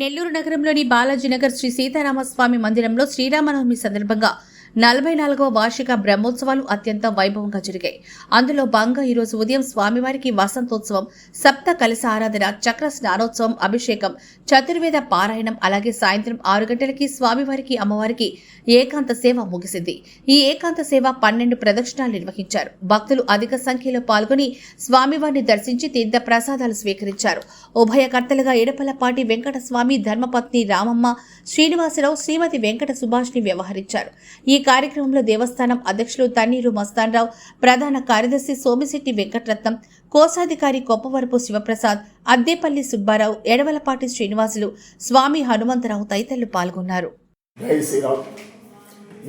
నెల్లూరు నగరంలోని బాలాజీనగర్ శ్రీ సీతారామస్వామి మందిరంలో శ్రీరామనవమి సందర్భంగా నలభై నాలుగవ వార్షిక బ్రహ్మోత్సవాలు అత్యంత వైభవంగా జరిగాయి. అందులో భాగంగా ఈరోజు ఉదయం స్వామివారికి వసంతోత్సవం సప్త కలశ ఆరాధన చక్ర స్నానోత్సవం అభిషేకం చతుర్వేద పారాయణం అలాగే సాయంత్రం ఆరు గంటలకి స్వామివారికి అమ్మవారికి ఏకాంత సేవ ముగిసింది. ఈ ఏకాంత సేవ పన్నెండు ప్రదక్షిణాలు నిర్వహించారు. భక్తులు అధిక సంఖ్యలో పాల్గొని స్వామివారిని దర్శించి తీర్థ ప్రసాదాలు స్వీకరించారు ఉభయకర్తలుగా ఎడపలపాటి వెంకటస్వామి ధర్మపత్ని రామమ్మ శ్రీనివాసరావు శ్రీమతి వెంకట సుభాష్ని వ్యవహరించారు. ఈ కార్యక్రమంలో దేవస్థానం అధ్యక్షులు తన్నీరు మస్తాన్రావు ప్రధాన కార్యదర్శి సోమిశెట్టి వెంకటరత్నం కోశాధికారి కొప్పవరపు శివప్రసాద్ అద్దేపల్లి సుబ్బారావు ఎడవలపాటి శ్రీనివాసులు స్వామి హనుమంతరావు తదితరులు పాల్గొన్నారు.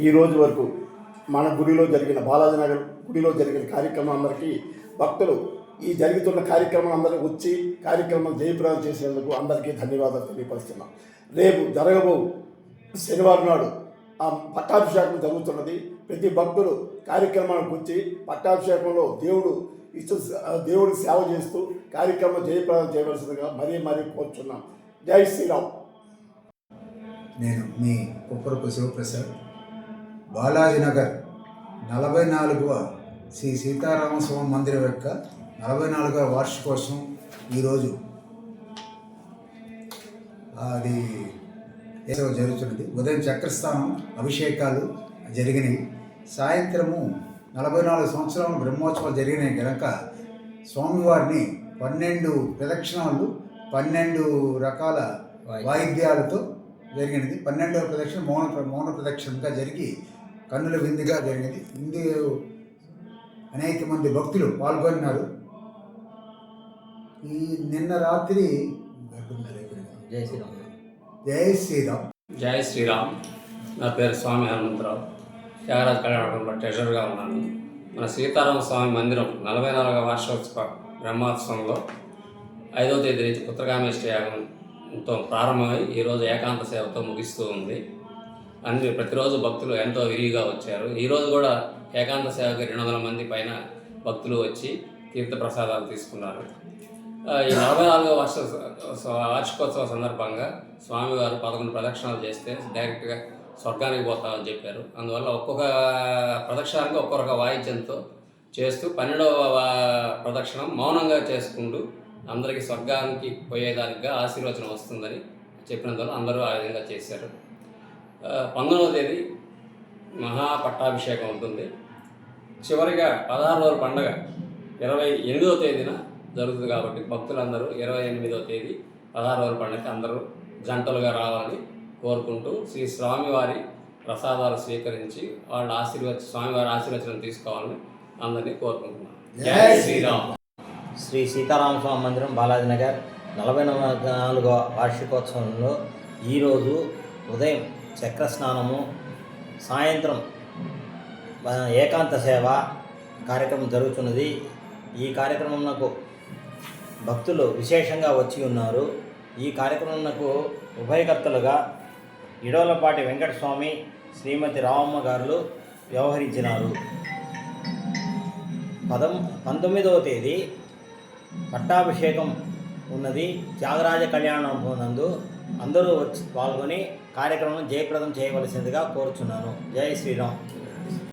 ఈ రోజు వరకు మన గుడిలో జరిగిన బాలాజీనగర్ గుడిలో జరిగిన కార్యక్రమాలందరికీ భక్తులు ఈ జరుగుతున్న కార్యక్రమం అందరూ వచ్చి కార్యక్రమం జయప్రదం చేసేందుకు అందరికీ ధన్యవాదాలు తెలియపరుస్తున్నాం. రేపు జరగబో శనివారం నాడు ఆ పట్టాభిషేకం జరుగుతున్నది. ప్రతి భక్తులు కార్యక్రమానికి వచ్చి పట్టాభిషేకంలో దేవుడు ఇష్ట దేవుడికి సేవ చేస్తూ కార్యక్రమం జయప్రదం చేయవలసిందిగా మరీ మరీ కోరుచున్నాం. జై శ్రీరామ్. నేను మీ కుప్పరపు శివప్రసాద్ బాలాజీనగర్ నలభై నాలుగవ శ్రీ సీతారామస్వామి మందిరం యొక్క నలభై నాలుగవ వార్షికోత్సవం ఈరోజు. అది ఏదో జరుగుతున్నది. ఉదయం చక్రస్థానం అభిషేకాలు జరిగినాయి. సాయంత్రము నలభై నాలుగు సంవత్సరాలు బ్రహ్మోత్సవాలు జరిగినాయి కనుక స్వామివారిని పన్నెండు ప్రదక్షిణాలు పన్నెండు రకాల వాయిద్యాలతో జరిగినది. పన్నెండవ ప్రదక్షిణ మౌన మౌన ప్రదక్షిణగా జరిగి కన్నుల విందుగా జరిగింది ఇందు అనేక మంది భక్తులు పాల్గొన్నారు. ఈ నిన్న రాత్రి జై శ్రీరామ్. జై శ్రీరామ్. జై శ్రీరామ్. నా పేరు స్వామి హనుమంతరావు. త్యాగరాజ్ కళ్యాణంలో ట్రెజర్గా ఉన్నాను. మన సీతారామ స్వామి మందిరం నలభై నాలుగవ వార్షోత్సవ బ్రహ్మోత్సవంలో ఐదవ తేదీ నుంచి పుత్రకామేష్టి యాగంతో ప్రారంభమై ఈరోజు ఏకాంత సేవతో ముగిస్తూ ఉంది. అన్ని ప్రతిరోజు భక్తులు ఎంతో విరివిగా వచ్చారు. ఈరోజు కూడా ఏకాంత సేవకు రెండు వందల మంది పైన భక్తులు వచ్చి తీర్థ ప్రసాదాలు తీసుకున్నారు. ఈ నలభై నాలుగో వర్ష వార్షికోత్సవ సందర్భంగా స్వామివారు పదకొండు ప్రదక్షిణాలు చేస్తే డైరెక్ట్గా స్వర్గానికి పోతామని చెప్పారు. అందువల్ల ఒక్కొక్క ప్రదక్షిణానికి ఒక్కొక్క వాయిద్యంతో చేస్తూ పన్నెండవ ప్రదక్షిణం మౌనంగా చేసుకుంటూ అందరికీ స్వర్గానికి పోయేదానిగా ఆశీర్వచనం వస్తుందని చెప్పినందువల్ల అందరూ ఆ విధంగా చేశారు. పంతొమ్మిదవ తేదీ మహాపట్టాభిషేకం ఉంటుంది. చివరిగా పదహారు రోజుల పండగ ఇరవై ఎనిమిదవ తేదీన జరుగుతుంది కాబట్టి భక్తులందరూ ఇరవై ఎనిమిదో తేదీ పదహారు రోజుల పండుగకి అందరూ జంటలుగా రావాలని కోరుకుంటూ శ్రీ స్వామివారి ప్రసాదాలు స్వీకరించి వాళ్ళ ఆశీర్వచ స్వామివారి ఆశీర్వచనం తీసుకోవాలని అందరినీ కోరుకుంటున్నాను జై శ్రీరామ్. శ్రీ సీతారామ స్వామి మందిరం బాలాజీ నగర్. నలభై నాలుగో వార్షికోత్సవంలో ఈరోజు ఉదయం చక్ర స్నానము సాయంత్రం ఏకాంత సేవ కార్యక్రమం జరుగుతున్నది. ఈ కార్యక్రమంకు భక్తులు విశేషంగా వచ్చి ఉన్నారు. ఈ కార్యక్రమంకు ఉభయకర్తలుగా ఇడోలపాటి వెంకటస్వామి శ్రీమతి రామమ్మ గారు వ్యవహరించినారు. పదం పంతొమ్మిదవ తేదీ పట్టాభిషేకం ఉన్నది. త్యాగరాజ కళ్యాణం నందు అందరూ వచ్చి పాల్గొని కార్యక్రమం జయప్రదం చేయవలసిందిగా కోరుచున్నాను. జై శ్రీరామ్.